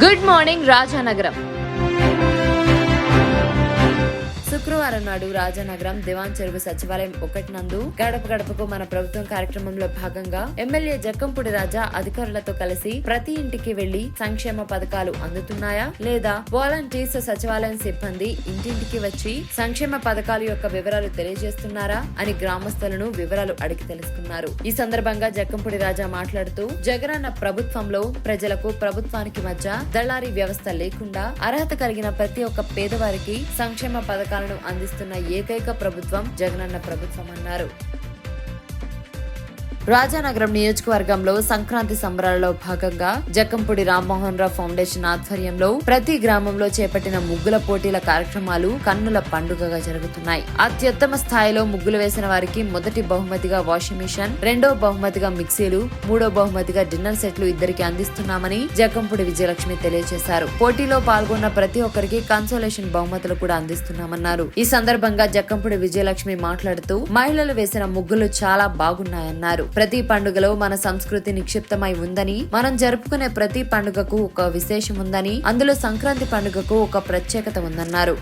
Good morning Rajanagaram గురువారం నాడు రాజానగరం దివాన్ చెరువు సచివాలయం ఒకటి నందు గడప గడపకు మన ప్రభుత్వం కార్యక్రమంలో భాగంగా ఎమ్మెల్యే జక్కంపూడి రాజా అధికారులతో కలిసి ప్రతి ఇంటికి వెళ్ళి సంక్షేమ పథకాలు అందుతున్నాయా లేదా వాలంటీర్స్ సచివాలయం సిబ్బంది ఇంటింటికి వచ్చి సంక్షేమ పథకాల యొక్క వివరాలు తెలియజేస్తున్నారా అని గ్రామస్తులను వివరాలు అడిగి తెలుసుకున్నారు. ఈ సందర్భంగా జక్కంపూడి రాజా మాట్లాడుతూ జగనన్న ప్రభుత్వంలో ప్రజలకు ప్రభుత్వానికి మధ్య దళారీ వ్యవస్థ లేకుండా అర్హత కలిగిన ప్రతి ఒక్క పేదవారికి సంక్షేమ పథకాలను అందిస్తున్న ఏకైక ప్రభుత్వం జగనన్న ప్రభుత్వం అన్నారు రాజానగరం నియోజకవర్గంలో సంక్రాంతి సంబరాలలో భాగంగా జక్కంపూడి రామ్మోహన్ రావు ఫౌండేషన్ ఆధ్వర్యంలో ప్రతి గ్రామంలో చేపట్టిన ముగ్గుల పోటీల కార్యక్రమాలు కన్నుల పండుగగా జరుగుతున్నాయి. అత్యుత్తమ స్థాయిలో ముగ్గులు వేసిన వారికి మొదటి బహుమతిగా వాషింగ్ మిషన్ రెండో బహుమతిగా మిక్సీలు మూడో బహుమతిగా డిన్నర్ సెట్లు ఇద్దరికి అందిస్తున్నామని జక్కంపూడి విజయలక్ష్మి తెలియజేశారు. పోటీలో పాల్గొన్న ప్రతి ఒక్కరికి కన్సోలేషన్ బహుమతులు కూడా అందిస్తున్నామన్నారు. ఈ సందర్భంగా జక్కంపూడి విజయలక్ష్మి మాట్లాడుతూ మహిళలు వేసిన ముగ్గులు చాలా బాగున్నాయన్నారు. ప్రతి పండుగలో మన సంస్కృతి నిక్షిప్తమై ఉందని మనం జరుపుకునే ప్రతి పండుగకు ఒక విశేషం ఉందని అందులో సంక్రాంతి పండుగకు ఒక ప్రత్యేకత ఉందన్నారు.